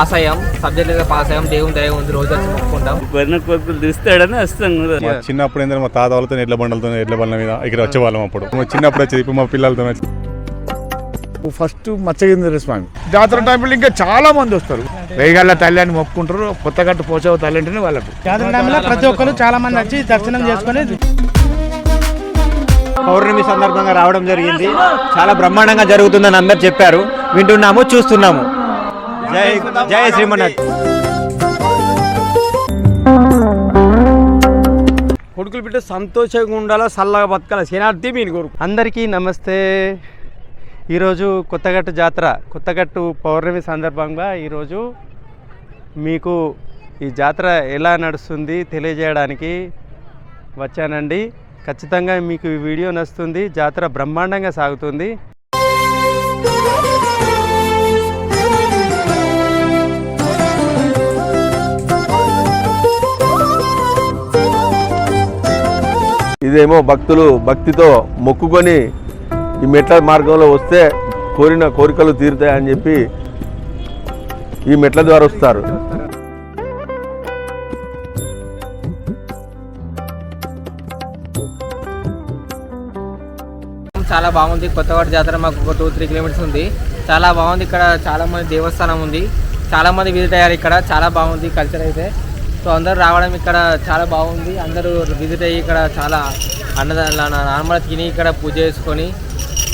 Pass అయ్యాం subject అయితే pass అయ్యాం దేవుని దయ ఉంది రోజు వచ్చి మొక్కుకుంటాం. కోరికలు తీస్తాడని వస్తాం మా చిన్నప్పుడు ఏంటంటే మా తాత వాళ్ళతో ఎడ్ల బండలతో ఎడ్ల బండ్ల మీద ఇక్కడ వచ్చేవాళ్ళం అప్పుడు. మా చిన్నప్పుడు వచ్చేది ఇప్పుడు మా పిల్లలతో వచ్చి. ఫస్ట్ మచ్చగింద్ర స్వామి. జాతర టైంలో ఇంకా చాలా మంది వస్తారు. వేగల్ల తల్లి అని మొక్కుకుంటారు కొత్తగట్టు పోచవ తల్లి అంటేనే వాళ్ళకు. జాతర టైంలో ప్రతి ఒక్కరు చాలా మంది వచ్చి దర్శనం చేసుకొని పౌర్ణమి సందర్భంగా రావడం జరిగింది. చాలా బ్రహ్మాండంగా జరుగుతుందని అందరు చెప్పారు. వింటున్నాము చూస్తున్నాము. జై జై శ్రీమన్నాథ్ కొడుకులు బిడ్డ సంతోషంగా ఉండాలా చల్లగా బతకాలి? శనార్థి మీని కొడుకు అందరికీ నమస్తే. ఈరోజు కొత్తగట్టు జాతర కొత్తగట్టు పౌర్ణమి సందర్భంగా ఈరోజు మీకు ఈ జాతర ఎలా నడుస్తుంది తెలియజేయడానికి వచ్చానండి. ఖచ్చితంగా మీకు ఈ వీడియో నచ్చుతుంది జాతర బ్రహ్మాండంగా సాగుతుంది. ఇదేమో భక్తులు భక్తితో మొక్కుకొని ఈ మెట్ల మార్గంలో వస్తే కోరిన కోరికలు తీరుతాయని చెప్పి ఈ మెట్ల ద్వారా వస్తారు. చాలా బాగుంది. కొత్తవాడు జాతర మాకు ఒక టూ త్రీ కిలోమీటర్స్ ఉంది. చాలా బాగుంది. ఇక్కడ చాలా మంది దేవస్థానం ఉంది. చాలా మంది విజిట్ అయ్యారు ఇక్కడ. చాలా బాగుంది. కల్చర్ అయితే. సో అందరూ రావడం ఇక్కడ చాలా బాగుంది. అందరూ విజిట్ అయ్యి ఇక్కడ చాలా అన్నదాన నార్మల్ తిని ఇక్కడ పూజ చేసుకొని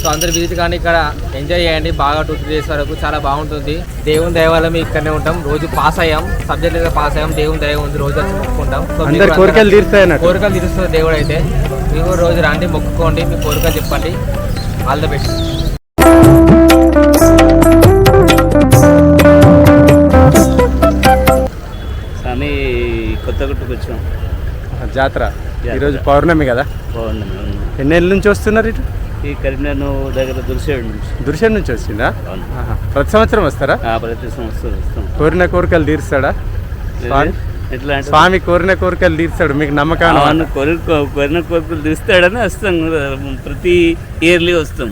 సో అందరు విజిట్ కానీ ఇక్కడ ఎంజాయ్ చేయండి. బాగా టూ త్రీ డేస్ వరకు చాలా బాగుంటుంది. దేవుని దయ వల్ల మేము ఇక్కడనే ఉంటాం. రోజు పాస్ అయ్యాం. సబ్జెక్ట్ అయితే పాస్ అయ్యాం. దేవుని దయ ఉంది. రోజు వచ్చి మొక్కుకుంటాం. సో కోరికలు అన్నట్టు. కోరికలు తీరుస్తుంది దేవుడు అయితే మీరు రోజు రండి మొక్కుకోండి. మీ కోరికలు చెప్పండి. ఆల్ ద బెస్ట్ గుట్టుకు వచ్చాం జాతర. ఈరోజు పౌర్ణమి కదా? బాగుంది ఎన్నేళ్ళ నుంచి వస్తున్నారు ఇటు? ఈ కరీంనగర్ దగ్గర దుర్సేడు నుంచి. దుర్షన్ నుంచి వచ్చిందా. ప్రతి సంవత్సరం వస్తారా? ప్రతి సంవత్సరం వస్తాం. కోరిన కోరికలు తీరుస్తాడా? స్వామి? ఎట్లా స్వామి కోరిన కోరికలు తీర్చాడు మీకు నమ్మకం కోరి కొరిన కోరికలు తీస్తాడని వస్తాం. ప్రతి ఇయర్లీ వస్తాం.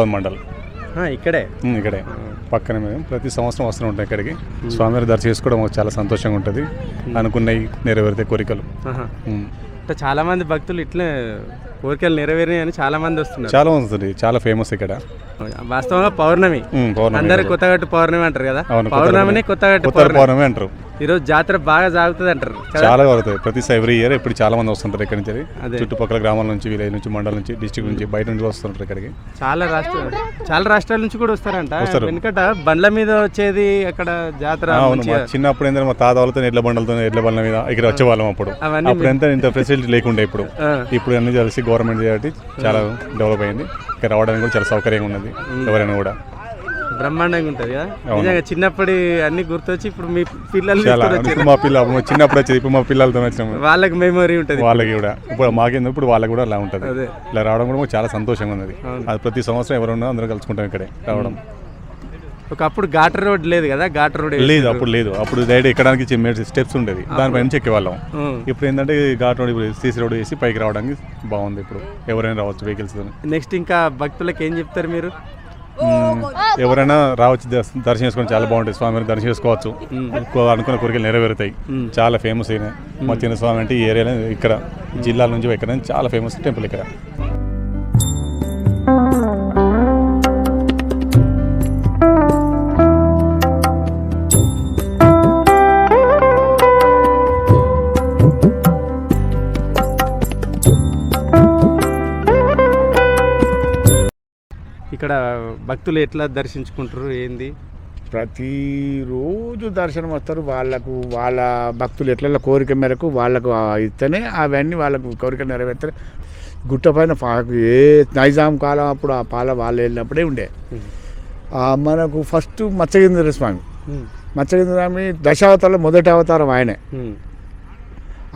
గుజరాత్ మండల్. ఇక్కడే? ఇక్కడే. పక్కనే మేము ప్రతి సంవత్సరం వస్తూ ఉంటాం ఇక్కడికి. స్వామివారి దర్శనం చేసుకోవడం మాకు చాలా సంతోషంగా ఉంటుంది. అనుకున్నవి నెరవేరితే కోరికలు. చాలా మంది భక్తులు ఇట్లే కోరికలు నెరవేరినాయి అని చాలా మంది వస్తున్నారు. చాలా ఉంటుంది చాలా ఫేమస్ ఇక్కడ. వాస్తవంగా పౌర్ణమి. అందరు. కొత్తగట్టు పౌర్ణమి అంటారు కదా? పౌర్ణమిని పౌర్ణమి. కొత్తగట్టు కొత్త పౌర్ణమి. పౌర్ణమి అంటారు. ఈరోజు జాతర బాగా సాగుతుంది అంటారు? చాలా పడుతుంది ప్రతి ఎవ్రీ ఇయర్ ఇప్పుడు చాలా మంది వస్తుంటారు ఇక్కడి నుంచి. చుట్టుపక్కల గ్రామాల నుంచి విలేజ్ నుంచి మండలం నుంచి డిస్టిక్ నుంచి బయట నుంచి వస్తుంటారు ఇక్కడికి. చాలా రాష్ట్ర చాలా రాష్ట్రాల నుంచి కూడా వస్తారంట. వస్తారు. వెనుకట బండ్ల మీద వచ్చేది అక్కడ జాతర చిన్నప్పుడు ఏంటంటే మా తాత వాళ్ళతో ఎడ్ల బండలతో ఎడ్ల బండ్ల మీద ఇక్కడ వచ్చేవాళ్ళం అప్పుడు. అప్పుడు ఎంత ఇంత ఫెసిలిటీ లేకుండే ఇప్పుడు. ఇప్పుడు అన్ని తెలిసి గవర్నమెంట్ కాబట్టి చాలా డెవలప్ అయింది. ఇక్కడ రావడానికి కూడా చాలా సౌకర్యంగా ఉన్నది ఎవరైనా కూడా. బ్రహ్మాండంగా ఉంటుంది కదా. నిజంగా చిన్నప్పటి అన్ని గుర్తొచ్చి ఇప్పుడు మీ పిల్లలు. మా పిల్ల మా చిన్నప్పుడు వచ్చేది ఇప్పుడు మా పిల్లలతో వచ్చినాము వాళ్ళకి మెమొరీ ఉంటుంది. వాళ్ళకి కూడా. ఇప్పుడు మాకేందో ఇప్పుడు వాళ్ళకి కూడా అలా ఉంటుంది. అదే. ఇలా రావడం కూడా మాకు చాలా సంతోషంగా ఉన్నది. అది ప్రతి సంవత్సరం ఎవరున్నా అందరూ కలుసుకుంటాం ఇక్కడే రావడం. ఒకప్పుడు ఘాటర్ రోడ్ లేదు కదా? ఘాటర్ రోడ్ లేదు అప్పుడు లేదు. అప్పుడు డైరెక్ట్ ఎక్కడానికి స్టెప్స్ ఉండేది. దానిపై నుంచి ఎక్కేవాళ్ళం. ఇప్పుడు ఏంటంటే ఘాట్ రోడ్ ఇప్పుడు సీసీ రోడ్ వేసి పైకి రావడానికి బాగుంది ఇప్పుడు. ఎవరైనా రావచ్చు వెహికల్స్ నెక్స్ట్ ఇంకా భక్తులకు ఏం చెప్తారు మీరు? ఎవరైనా రావచ్చు దర్శ- దర్శనం చేసుకొని చాలా బాగుంటుంది స్వామిని దర్శనం చేసుకోవచ్చు. అనుకున్న కోరికలు నెరవేరుతాయి. చాలా ఫేమస్ అయినాయి మా చిన్న స్వామి అంటే ఈ ఏరియాలో ఇక్కడ జిల్లాల నుంచి ఇక్కడ చాలా ఫేమస్ టెంపుల్ ఇక్కడ. ఇక్కడ భక్తులు ఎట్లా దర్శించుకుంటారు ఏంది? ప్రతిరోజు దర్శనం వస్తారు. వాళ్ళకు వాళ్ళ భక్తులు ఎట్ల కోరిక మేరకు వాళ్ళకు ఇస్తేనే అవన్నీ వాళ్ళకు కోరిక నెరవేర్తారు. గుట్ట పైన ఏ నైజాం కాలం అప్పుడు ఆ పాల వాళ్ళు వెళ్ళినప్పుడే ఉండే. మనకు ఫస్ట్ మత్స్యగేంద్ర స్వామి. మత్స్యగేంద్ర స్వామి దశావతారం మొదటి అవతారం ఆయనే.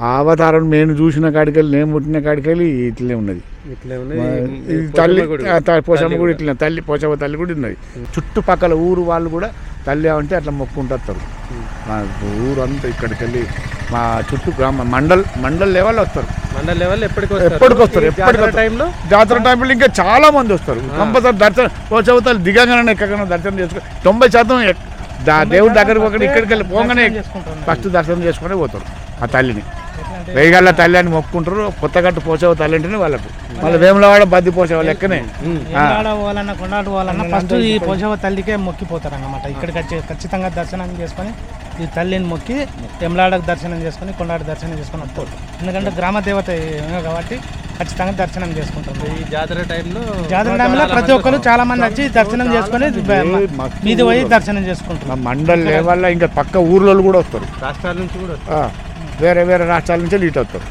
ఆ అవతారం నేను చూసిన కాడికెళ్ళి నేను పుట్టిన కాడికెళ్ళి ఇట్లనే ఉన్నది. ఇట్లా పోచమ్మ తల్లి తల్లి కూడా. ఇట్లా తల్లి పోచమ్మ తల్లి కూడా ఉన్నది. చుట్టుపక్కల ఊరు వాళ్ళు కూడా తల్లి అంటే అట్లా మొక్కుంటారు మా ఊరు అంతా ఇక్కడికి వెళ్ళి మా చుట్టూ గ్రామ మండల్ మండల్ లెవెల్ వస్తారు. మండల లెవెల్ ఎప్పటికి వస్తారు? ఎప్పటికి వస్తారు ఈ ఎప్పటికి జాతర వస్తారు. టైంలో? జాతర టైంలో ఇంకా చాలా మంది వస్తారు. కంపల్సరీ దర్శనం తల్లి దిగగానే ఎక్కగానే దర్శనం చేసుకో తొంభై శాతం దేవుడి దగ్గరికి ఒకటి ఇక్కడికి వెళ్ళి పోగానే ఫస్ట్ దర్శనం చేసుకునే పోతారు ఆ తల్లిని. వేయగల్ల తల్లి అని మొక్కుంటారు కొత్తగట్టు పోసేవ తల్లి అంటేనే వాళ్ళకు. మళ్ళీ వేములవాడ బద్ది పోసేవ లెక్కనే. పోవాలన్నా కొండాట పోవాలన్నా ఫస్ట్ ఈ పోషవ తల్లికే మొక్కిపోతారు అన్నమాట ఇక్కడికి వచ్చి ఖచ్చితంగా దర్శనం చేసుకొని ఈ తల్లిని మొక్కి ఎమ్లాడకు దర్శనం చేసుకొని కొండాట దర్శనం చేసుకొని వస్తారు. ఎందుకంటే గ్రామ దేవత కాబట్టి ఖచ్చితంగా దర్శనం చేసుకుంటాం ఈ జాతర టైంలో జాతర టైంలో ప్రతి ఒక్కరు చాలా మంది వచ్చి దర్శనం చేసుకొని మీది పోయి దర్శనం చేసుకుంటారు. మండల్ లెవెల్లో ఇంకా పక్క ఊర్లో కూడా వస్తారు. రాష్ట్రాల నుంచి కూడా ఆ, వేరే వేరే రాష్ట్రాల నుంచి లీట్ అవుతారు.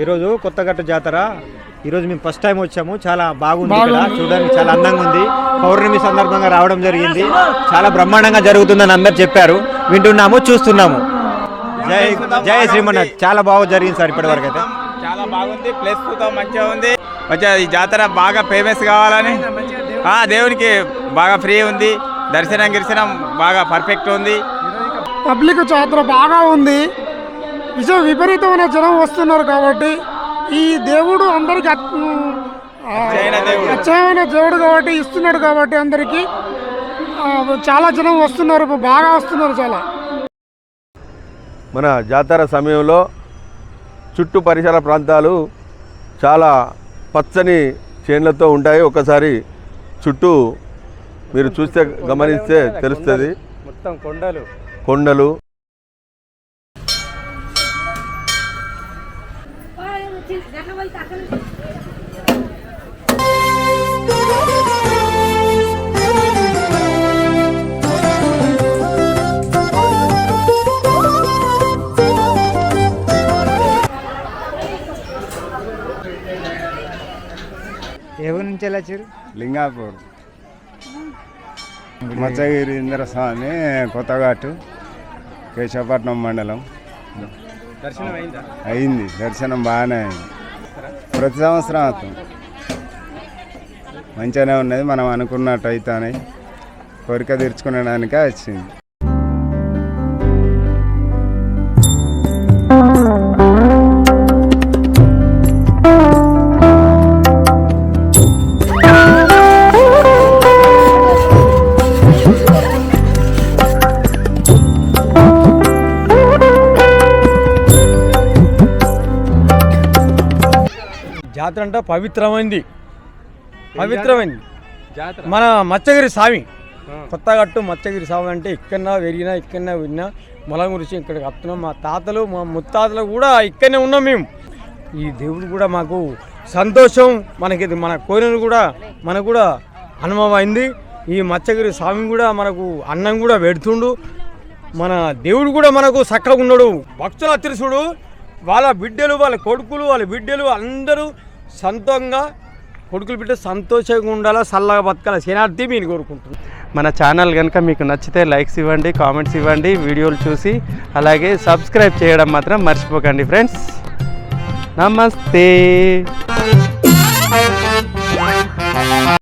ఈరోజు కొత్తగట్ట జాతర. ఈరోజు మేము ఫస్ట్ టైం వచ్చాము. చాలా బాగుంది ఇక్కడ. చూడడానికి చాలా అందంగా ఉంది. పౌర్ణమి సందర్భంగా రావడం జరిగింది. చాలా బ్రహ్మాండంగా జరుగుతుందని అందరు చెప్పారు. వింటున్నాము చూస్తున్నాము. జై జై శ్రీమన్నాథ్ చాలా బాగా జరిగింది సార్ ఇప్పటివరకు అయితే. చాలా బాగుంది. ప్లేస్ కూడా మంచిగా ఉంది. మంచిగా ఈ జాతర బాగా ఫేమస్ కావాలని. ఆ, దేవునికి బాగా ఫ్రీ ఉంది. దర్శనం గిర్శనం బాగా పర్ఫెక్ట్ ఉంది. పబ్లిక్ జాతర బాగా ఉంది. విజయ విపరీతమైన జనం వస్తున్నారు కాబట్టి ఈ దేవుడు అందరికి. అచ్చమైన దేవుడు. కాబట్టి ఇస్తున్నాడు కాబట్టి అందరికి చాలా జనం వస్తున్నారు బాగా వస్తున్నారు చాలా. మన జాతర సమయంలో చుట్టూ పరిసర ప్రాంతాలు చాలా పచ్చని చేన్లతో ఉంటాయి. ఒకసారి చుట్టూ మీరు చూస్తే గమనిస్తే తెలుస్తుంది. మొత్తం కొండలు. కొండలు. నుంచి లింగాపూర్. మత్స్యగిరి ఇంద్ర స్వామి కొత్తఘాటు కేశవపట్నం మండలం. దర్శనం అయిందా? దర్శనం బాగానే అయింది. ప్రతి సంవత్సరం అవుతాం మంచిగానే ఉన్నది మనం అనుకున్నట్టు అవుతానే కోరిక తీర్చుకునేదానికే వచ్చింది. జాతర అంటే పవిత్రమైంది. పవిత్రమైంది. జాతర? మన మచ్చగిరి స్వామి. కొత్తగట్టు మచ్చగిరి స్వామి అంటే ఇక్కడనే పెరిగినా ఇక్కడనే విన్నా. మొలం గురించి ఇక్కడికి వస్తున్నాం. మా తాతలు మా ముత్తాతలు కూడా ఇక్కడనే ఉన్నాం మేము. ఈ దేవుడు కూడా మాకు సంతోషం. మనకి మన కోరిన కూడా మనకు కూడా అనుభవం అయింది ఈ మచ్చగిరి స్వామి కూడా మనకు అన్నం కూడా పెడుతుండు. మన దేవుడు కూడా మనకు చక్కగా ఉన్నాడు. భక్తుల అతిరుసుడు వాళ్ళ బిడ్డలు వాళ్ళ కొడుకులు వాళ్ళ బిడ్డలు అందరూ సొంతంగా కొడుకులు బిడ్డ సంతోషంగా ఉండాలా చల్లగా బతకాలి శనార్థి మీరు కోరుకుంటున్నాను మన ఛానల్ కనుక మీకు నచ్చితే లైక్స్ ఇవ్వండి కామెంట్స్ ఇవ్వండి వీడియోలు చూసి అలాగే సబ్స్క్రైబ్ చేయడం మాత్రం మర్చిపోకండి ఫ్రెండ్స్. నమస్తే.